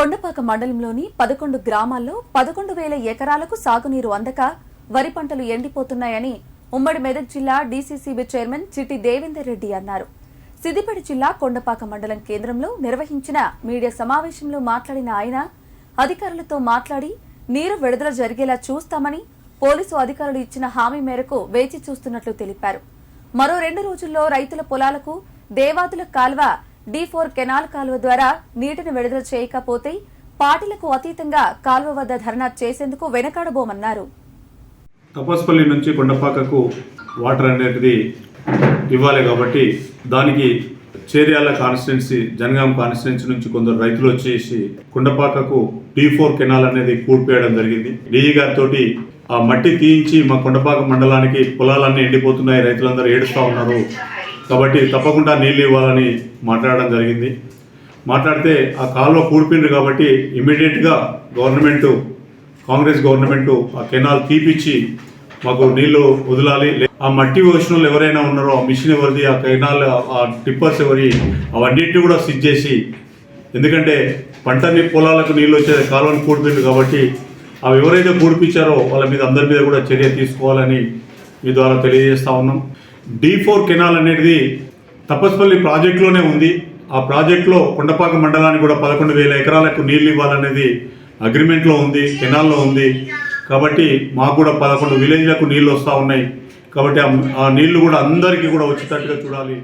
కొండపాక మండలంలోని పదకొండు గ్రామాల్లో పదకొండు వేల ఎకరాలకు సాగునీరు అందక వరి పంటలు ఎండిపోతున్నాయని ఉమ్మడి మెదక్ జిల్లా డీసీసీబీ చైర్మన్ చిట్టి దేవేందర్ రెడ్డి అన్నారు. సిద్దిపేట జిల్లా కొండపాక మండలం కేంద్రంలో నిర్వహించిన మీడియా సమావేశంలో మాట్లాడిన ఆయన అధికారులతో మాట్లాడి నీరు విడుదల జరిగేలా చూస్తామని పోలీసు అధికారులు ఇచ్చిన హామీ మేరకు వేచి చూస్తున్నట్లు తెలిపారు. మరో రెండు రోజుల్లో రైతుల పొలాలకు దేవాదుల కాల్వ డి ఫోర్ కెనాల్ కాలువ ద్వారా నీటిని విడుదల చేయకపోతే పార్టీలకు అతీతంగా కాలువ వద్ద ధర్నా చేసేందుకు వెనకాడబోమన్నారు. తపస్పల్లి నుంచి కొండపాకకు వాటర్ అనేది ఇవ్వాలి కాబట్టి దానికి చేర్యాల కాన్స్టిట్యున్సీ జనగాం కాన్స్టిట్యున్సీ నుంచి కొందరు రైతులు వచ్చేసి కొండపాకకు డి ఫోర్ కెనాల్ అనేది కూడిపేయడం జరిగింది. డిఈ గారితో ఆ మట్టి తీయించి మా కొండపాక మండలానికి పొలాలన్నీ ఎండిపోతున్నాయి రైతులందరూ ఏడుస్తూ ఉన్నారు. కాబట్టి తప్పకుండా నీళ్ళు ఇవ్వాలని మాట్లాడడం జరిగింది. మాట్లాడితే ఆ కాలువ కూడిపోయింది కాబట్టి ఇమీడియట్గా గవర్నమెంట్ కాంగ్రెస్ గవర్నమెంట్ ఆ కెనాల్ తీపిచ్చి మాకు నీళ్ళు వదలాలి. ఆ మట్టి వచ్చిన వాళ్ళు ఎవరైనా ఉన్నారో ఆ మిషన్ ఎవరిది ఆ కెనాల్ ఆ టిప్పర్స్ ఎవరి అవన్నిటిని కూడా సిజ్ చేసి ఎందుకంటే పంటని పొలాలకు నీళ్ళు వచ్చే కాలువని కూడిపోయింది కాబట్టి అవి ఎవరైతే కూడిపించారో వాళ్ళ మీద అందరి మీద కూడా చర్య తీసుకోవాలని మీ ద్వారా తెలియజేస్తా ఉన్నాం. డి ఫోర్ కెనాల్ అనేది తపస్పల్లి ప్రాజెక్టులోనే ఉంది. ఆ ప్రాజెక్టులో కొండపాక మండలానికి కూడా పదకొండు వేల ఎకరాలకు నీళ్ళు ఇవ్వాలనేది అగ్రిమెంట్లో ఉంది కెనాల్లో ఉంది. కాబట్టి మాకు కూడా పదకొండు విలేజ్లకు నీళ్ళు వస్తూ ఉన్నాయి. కాబట్టి ఆ- ఆ నీళ్ళు కూడా అందరికీ కూడా వచ్చేటట్టుగా చూడాలి.